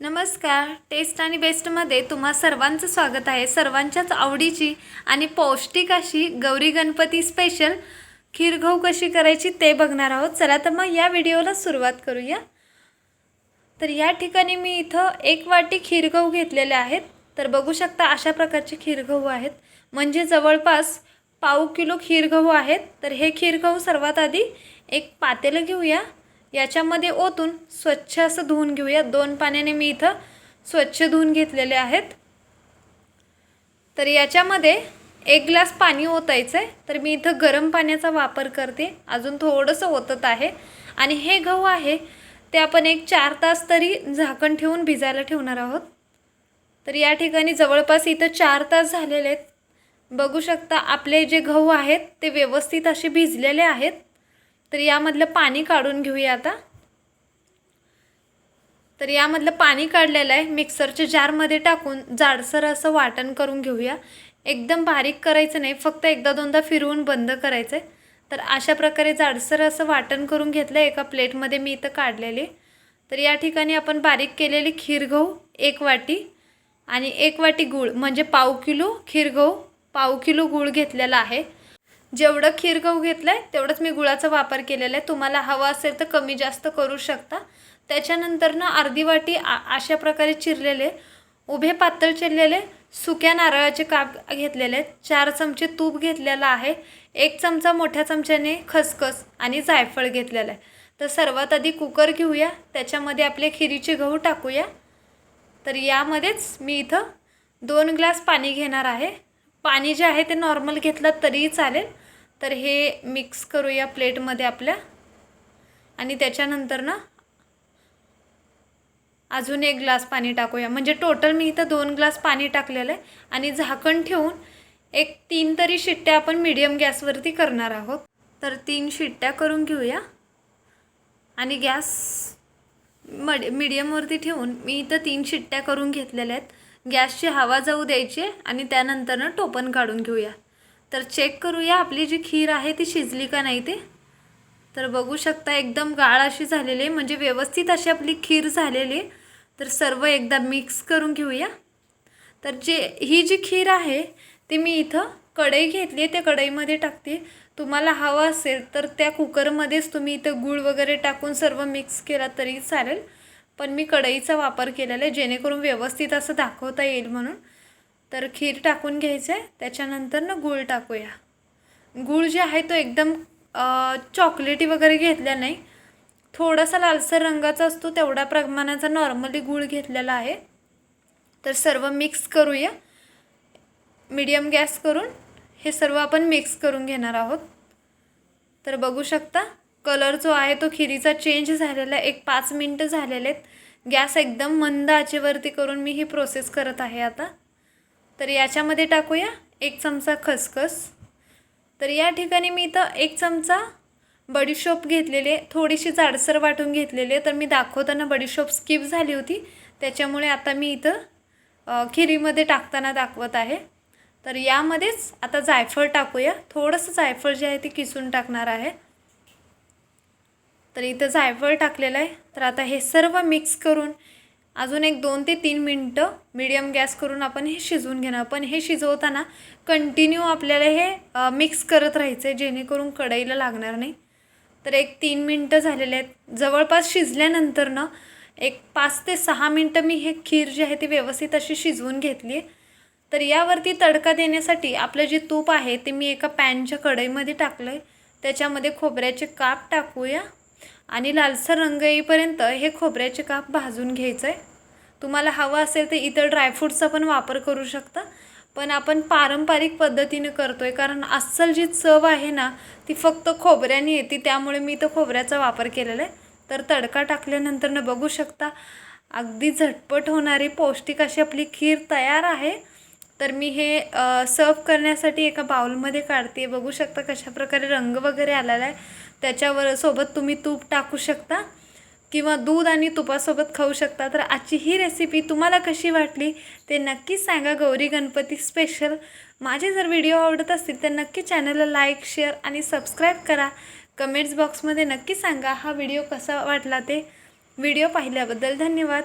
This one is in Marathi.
नमस्कार. टेस्ट आणि बेस्टमध्ये तुम्हा सर्वांचं स्वागत आहे. सर्वांच्याच आवडीची आणि पौष्टिक अशी गौरी गणपती स्पेशल खीर कशी करायची ते बघणार आहोत. चला तर मग या व्हिडिओला सुरुवात करूया. तर या ठिकाणी मी इथं एक वाटी खीर गहू घेतलेले आहेत. तर बघू शकता अशा प्रकारचे खीर गहू आहेत. म्हणजे जवळपास पाव किलो खीर गहू आहेत. तर हे खीर गहू सर्वात आधी एक पातेलं घेऊया. याच्यामध्ये ओतून स्वच्छ असं धुवून घेऊया. दोन पाण्याने मी इथं स्वच्छ धुवून घेतलेले आहेत. तर याच्यामध्ये एक ग्लास पाणी ओतायचं आहे तर मी इथं गरम पाण्याचा वापर करते. अजून थोडंसं ओतत आहे. आणि हे गहू आहे ते आपण एक चार तास तरी झाकण ठेवून भिजायला ठेवणार आहोत. तर या ठिकाणी जवळपास इथं चार तास झालेले आहेत. बघू शकता आपले जे गहू आहेत ते व्यवस्थित असे भिजलेले आहेत. तर यामधलं पाणी काढून घेऊया आता. तर यामधलं पाणी काढलेलं आहे मिक्सरच्या जारमध्ये टाकून जाडसर असं वाटण करून घेऊया. एकदम बारीक करायचं नाही फक्त एकदा दोनदा फिरवून बंद करायचं आहे तर अशा प्रकारे जाडसर असं वाटण करून घेतलं एका प्लेटमध्ये मी इथं काढलेले. तर या ठिकाणी आपण बारीक केलेली खीर गहू एक वाटी आणि एक वाटी गूळ म्हणजे पाव किलो खीर गहू पाव किलो गूळ घेतलेला आहे. जेवढं खीर गहू घेतलं आहे तेवढंच मी गुळाचा वापर केलेला आहे. तुम्हाला हवा असेल तर कमी जास्त करू शकता. त्याच्यानंतर ना अर्धी वाटी आ अशा प्रकारे चिरलेले उभे पातळ चिरलेले सुक्या नारळाचे काप घेतलेले आहेत चार चमचे तूप घेतलेलं आहे एक चमचा मोठ्या चमच्याने खसखस आणि जायफळ घेतलेलं आहे. तर सर्वात आधी कुकर घेऊया त्याच्यामध्ये आपले खिरीचे गहू टाकूया. तर यामध्येच मी इथं दोन ग्लास पाणी घेणार आहे. पाणी जे आहे ते नॉर्मल घेतलं तरीही चालेल. तर हे मिक्स करूया प्लेटमध्ये आपल्या. आणि त्याच्यानंतर ना अजून एक ग्लास पाणी टाकूया. म्हणजे टोटल मी इथं दोन ग्लास पाणी टाकलेलं आहे. आणि झाकण ठेवून एक तीन तरी शिट्ट्या आपण मीडियम गॅसवरती करणार आहोत. तर तीन शिट्ट्या करून घेऊया. आणि गॅस मड मीडियमवरती ठेवून मी इथं तीन शिट्ट्या करून घेतलेल्या आहेत. गॅसची हवा जाऊ द्यायची आहे. आणि त्यानंतरनं टोपण काढून घेऊया. तर चेक करूया आपली जी खीर आहे ती शिजली का नाही ते. तर बघू शकता एकदम गाळ अशी झालेली आहे म्हणजे व्यवस्थित अशी आपली खीर झालेली आहे. तर सर्व एकदा मिक्स करून घेऊया. तर जे ही जी खीर आहे ती मी इथं कढई घेतली आहे त्या कढईमध्ये टाकते. तुम्हाला हवं असेल तर त्या कुकरमध्येच तुम्ही इथं गूळ वगैरे टाकून सर्व मिक्स केला तरी चालेल. पण मी कढईचा वापर केलेला आहे जेणेकरून व्यवस्थित असं दाखवता येईल म्हणून. तर खीर टाकून घ्यायचं आहे त्याच्यानंतर ना गूळ टाकूया. गूळ जे आहे तो एकदम चॉकलेटी वगैरे घेतला नाही. थोडासा लालसर रंगाचा असतो तेवढ्या प्रमाणाचा नॉर्मली गूळ घेतलेला आहे. तर सर्व मिक्स करूया. मीडियम गॅस करून हे सर्व आपण मिक्स करून घेणार आहोत. तर बघू शकता कलर जो आहे तो खिरीचा चेंज झालेला आहे. एक पाच मिनटं झालेले आहेत. गॅस एकदम मंद आचेवरती करून मी ही प्रोसेस करत आहे आता. तर याच्यामध्ये टाकूया एक चमचा खसखस. तर या ठिकाणी मी इथं एक चमचा बडीशोप घेतलेले थोडीशी जाडसर वाटून घेतलेले तर मी दाखवताना बडीशोप स्किप झाली होती. त्याच्यामुळे आता मी इथं खिरीमध्ये टाकताना दाखवत आहे. तर यामध्येच आता जायफळ टाकूया. थोडंसं जायफळ जे आहे ते किसून टाकणार आहे. तर इथं जायफळ टाकलेलं आहे. तर आता हे सर्व मिक्स करून अजून एक दोन ते तीन मिनटं मीडियम गॅस करून आपण हे शिजवून घेणार. पण हे शिजवताना कंटिन्यू आपल्याला हे मिक्स करत राहायचं आहे जेणेकरून कढईला लागणार नाही. तर एक तीन मिनटं झालेले आहेत. जवळपास शिजल्यानंतर ना एक पाच ते सहा मिनटं मी हे खीर जी आहे ती व्यवस्थित अशी शिजवून घेतली आहे तर यावरती तडका देण्यासाठी आपलं जे तूप आहे ते मी एका पॅनच्या कढईमध्ये टाकलं आहे त्याच्यामध्ये खोबऱ्याचे काप टाकूया. आणि लालसर रंग येईपर्यंत हे खोबऱ्याचे काप भाजून घ्यायचं आहे तुम्हाला हवं असेल तर इतर ड्रायफ्रूटचा पण वापर करू शकता. पण आपण पारंपरिक पद्धतीने करतो आहे कारण अस्सल जी चव आहे ना ती फक्त खोबऱ्याने येते. त्यामुळे मी तर खोबऱ्याचा वापर केलेला आहे. तर तडका टाकल्यानंतर न बघू शकता अगदी झटपट होणारी पौष्टिक अशी आपली खीर तयार आहे. तर मी हे सर्व करण्यासाठी एका बाउलमध्ये काढते. बघू शकता कशा प्रकारे रंग वगैरे आलेला आहे. त्याच्यावर सोबत तुम्ही तूप टाकू शकता किंवा दूध आणि तुपासोबत खाऊ शकता. तर आजची ही रेसिपी तुम्हाला कशी वाटली ते नक्कीच सांगा. गौरी गणपती स्पेशल माझे जर व्हिडिओ आवडत असतील तर नक्की चॅनलला लाईक शेअर आणि सबस्क्राईब करा. कमेंट्स बॉक्समध्ये नक्की सांगा हा व्हिडिओ कसा वाटला ते. व्हिडिओ पाहिल्याबद्दल धन्यवाद.